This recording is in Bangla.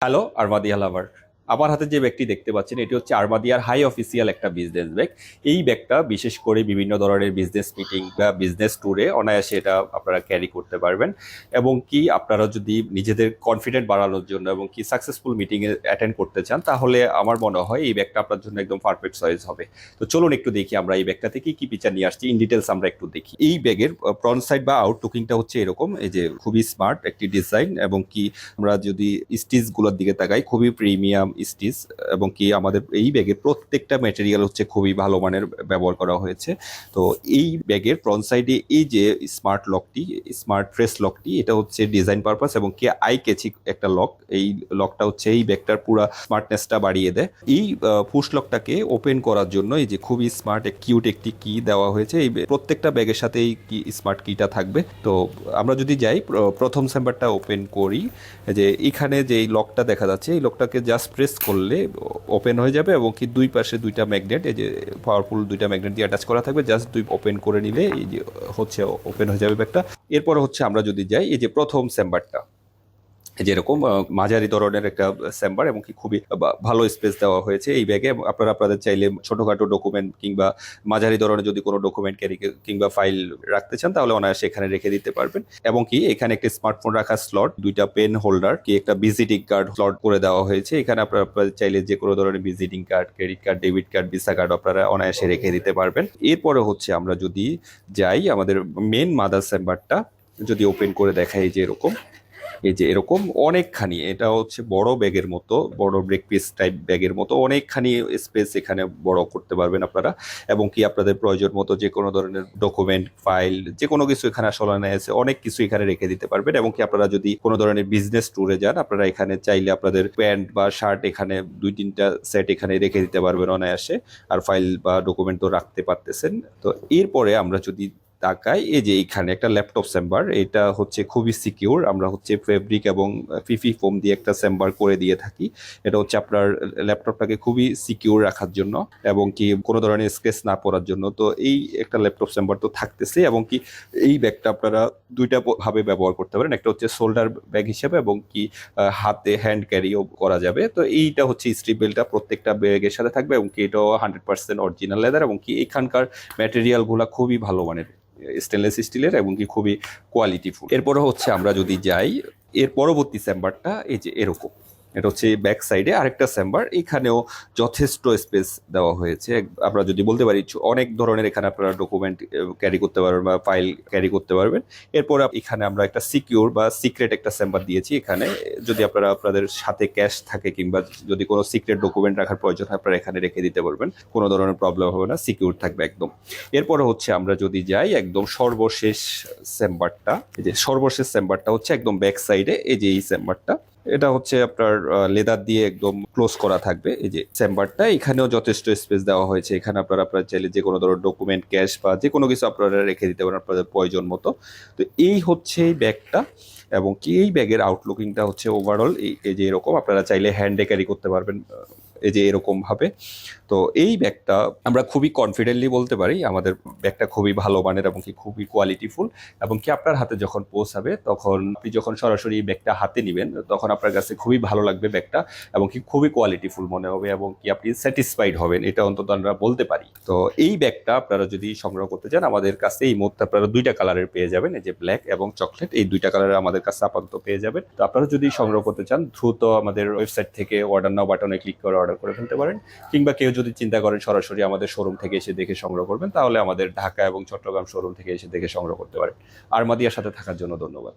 হ্যালো আরমাদিয়া লাভার আমার হাতে যে ব্যাগটি দেখতে পাচ্ছেন, এটি হচ্ছে আরমাদিয়ার হাই অফিসিয়াল একটা বিজনেস ব্যাগ এই ব্যাগটা বিশেষ করে বিভিন্ন ধরনের বিজনেস মিটিং বা বিজনেস ট্যুরে অনায়াসে এটা আপনারা ক্যারি করতে পারবেন। এবং কি আপনারা যদি নিজেদের কনফিডেন্ট বাড়ানোর জন্য এবং কি সাকসেসফুল মিটিংয়ে অ্যাটেন্ড করতে চান, তাহলে আমার মনে হয় এই ব্যাগটা আপনার জন্য একদম পারফেক্ট চয়েস হবে। তো চলুন একটু দেখি আমরা এই ব্যাগটা থেকে কি পিকচার নিয়ে আসছি। ইন ডিটেলস আমরা একটু দেখি। এই ব্যাগের ফ্রন্ট সাইড বা আউটলুকিংটা হচ্ছে এরকম, এই যে খুবই স্মার্ট একটি ডিজাইন এবং কি আমরা যদি স্টিচগুলোর দিকে তাকাই, খুবই প্রিমিয়াম স্টিচ, এবং কি আমাদের এই ব্যাগের প্রত্যেকটা ম্যাটেরিয়াল হচ্ছে খুবই ভালো মানের ব্যবহার করা হয়েছে। তো এই ব্যাগের ফ্রন্ট সাইডে এই যে স্মার্ট লকটি স্মার্ট ফ্রেশ লকটি এটা হচ্ছে ডিজাইন পারপাস এবং কি আই ক্যাচি একটা লক এই লকটা হচ্ছে এই ব্যাগটার পুরো স্মার্টনেসটা বাড়িয়ে দেয়। এই পুশ লকটাকে ওপেন করার জন্য এই যে খুবই স্মার্ট কিউট একটি কি দেওয়া হয়েছে। এই প্রত্যেকটা ব্যাগের সাথে এই কি স্মার্ট কিটা থাকবে। তো আমরা যদি যাই প্রথম চেম্বারটা ওপেন করি যে এখানে যে এই লকটা দেখা যাচ্ছে, এই লকটাকে জাস্ট প্রেস করলে ওপেন হয়ে যাবে এবং কি দুই পাশে দুইটা ম্যাগনেট এই যে পাওয়ারফুল দুইটা ম্যাগনেট দিয়ে অ্যাটাচ করা থাকবে জাস্ট দুই ওপেন করে নিলে এই যে হচ্ছে ওপেন হয়ে যাবে ব্যাগটা। এরপর হচ্ছে আমরা যদি যাই, এই যে প্রথম চেম্বারটা যেরকম মাঝারি ধরনের একটা চেম্বার এবং কি খুবই ভালো স্পেস দেওয়া হয়েছে এই ব্যাগে আপনারা, আপনাদের চাইলে ছোটখাটো ডকুমেন্ট কিংবা মাঝারি ধরনের যদি কোনো ডকুমেন্ট ক্যারি, কিংবা ফাইল রাখতে চান, তাহলে অনায়াসে এখানে রেখে দিতে পারবেন। এবং কি, এখানে একটি স্মার্টফোন রাখার স্লট, দুইটা পেন হোল্ডার, কি একটা ভিজিটিং কার্ড স্লট করে দেওয়া হয়েছে। এখানে আপনারা, আপনাদের চাইলে যে কোনো ধরনের visiting card, credit card, debit card, visa card আপনারা অনায়াসে রেখে দিতে পারবেন। এরপরে হচ্ছে আমরা যদি যাই, আমাদের মেন মাদার চেম্বারটা যদি ওপেন করে দেখাই যে এরকম এই যে এরকম অনেকখানি, এটা হচ্ছে বড় ব্যাগের মতো, বড় ব্রেক পিস টাইপ ব্যাগের মতো, অনেকখানি স্পেস এখানে বড় করতে পারবেন আপনারা। এবং কি আপনাদের প্রয়োজন মতো যে কোনো ধরনের ডকুমেন্ট ফাইল যে কোনো কিছু এখানে আসলে আছে, অনেক কিছু এখানে রেখে দিতে পারবেন। এবং কি আপনারা যদি কোনো ধরনের বিজনেস ট্যুরে যান, আপনারা এখানে চাইলে আপনাদের প্যান্ট বা শার্ট এখানে দুই তিনটা সেট এখানে রেখে দিতে পারবেন অনায়াসে। আর ফাইল বা ডকুমেন্ট তো রাখতে পারতেছেন। তো এরপরে আমরা যদি তাকাই এই যে এখানে একটা ল্যাপটপ চেম্বার এটা হচ্ছে খুবই সিকিউর আমরা হচ্ছে ফেব্রিক এবং ফিফি ফোম দিয়ে একটা চেম্বার করে দিয়ে থাকি। এটা হচ্ছে আপনার ল্যাপটপটাকে খুবই সিকিউর রাখার জন্য এবং কি কোনো ধরনের স্ক্রেচ না পড়ার জন্য। তো এই একটা ল্যাপটপ চেম্বার তো থাকতেছে এবং কি এই ব্যাগটা আপনারা দুইটা ভাবে ব্যবহার করতে পারেন। একটা হচ্ছে শোল্ডার ব্যাগ হিসেবে এবং কি হাতে হ্যান্ড ক্যারিও করা যাবে। তো এইটা হচ্ছে স্ট্রিপ বেল্টটা প্রত্যেকটা ব্যাগের সাথে থাকবে এবং কি এটাও হান্ড্রেড পার্সেন্ট অরিজিনাল লেদার এবং কি এখানকার ম্যাটেরিয়ালগুলো খুবই ভালো মানের। স্টেনলেস স্টিলের এবং কি খুবই কোয়ালিটিফুল এরপরে হচ্ছে আমরা যদি যাই, এর পরবর্তী চেম্বারটা এই যে এরকম। এটা হচ্ছে ব্যাক সাইডে আরেকটা চেম্বার এখানেও যথেষ্ট স্পেস দেওয়া হয়েছে। আমরা যদি বলতে পারি অনেক ধরনের এখানে আপনারা ডকুমেন্ট ক্যারি করতে পারবেন বা ফাইল ক্যারি করতে পারবেন। এরপর এখানে আমরা একটা সিকিউর বা সিক্রেট একটা চেম্বার দিয়েছি এখানে। যদি আপনারা আপনাদের সাথে ক্যাশ থাকে কিংবা যদি কোনো সিক্রেট ডকুমেন্ট রাখার প্রয়োজন হয়, আপনারা এখানে রেখে দিতে পারবেন। কোনো ধরনের প্রবলেম হবে না সিকিউর থাকবে একদম। এরপরে হচ্ছে আমরা যদি যাই, একদম সর্বশেষ চেম্বারটা এই যে সর্বশেষ চেম্বারটা হচ্ছে একদম ব্যাক সাইডে এই যে এই চেম্বারটা এটা হচ্ছে আপনার লেদার দিয়ে একদম ক্লোজ করা থাকবে। এই যে চেম্বারটা এখানেও যথেষ্ট স্পেস দেওয়া হয়েছে। এখানে আপনারা, আপনার চাইলে যে কোনো ধরনের ডকুমেন্ট ক্যাশ বা যে কোনো কিছু আপনারা রেখে দিতে পারেন আপনাদের প্রয়োজন মতো। তো এই হচ্ছে এই ব্যাগটা এবং কি এই ব্যাগের আউটলুকিংটা হচ্ছে ওভারঅল এই যে এরকম। আপনারা চাইলে হ্যান্ডে ক্যারি করতে পারবেন এই যে এরকম ভাবে। তো এই ব্যাগটা আমরা খুবই কনফিডেন্টলি বলতে পারি, আমাদের ব্যাগটা খুবই ভালো মানের এবং কি খুবই কোয়ালিটিফুল এবং কি আপনার হাতে যখন পৌঁছাবে তখন আপনি যখন সরাসরি ব্যাগটা হাতে নেবেন, তখন আপনার কাছে খুবই ভালো লাগবে ব্যাগটা এবং কি খুবই কোয়ালিটিফুল মনে হবে এবং কি আপনি স্যাটিসফাইড হবেন, এটা অন্তত আমরা বলতে পারি। তো এই ব্যাগটা আপনারা যদি সংগ্রহ করতে চান, আমাদের কাছে এই মুহূর্তে আপনারা দুইটা কালারের পেয়ে যাবেন, এই যে ব্ল্যাক এবং চকলেট এই দুইটা কালারের আমাদের কাছে আপাতত পেয়ে যাবেন। তো আপনারা যদি সংগ্রহ করতে চান, দ্রুত আমাদের ওয়েবসাইট থেকে অর্ডার নাও বাটনে ক্লিক করে অর্ডার করে ফেলতে পারেন, কিংবা কেউ যদি চিন্তা করেন সরাসরি আমাদের শোরুম থেকে এসে দেখে সংগ্রহ করবেন, তাহলে আমাদের ঢাকা এবং চট্টগ্রাম শোরুম থেকে এসে দেখে সংগ্রহ করতে পারেন। আর মাদিয়ার সাথে থাকার জন্য ধন্যবাদ।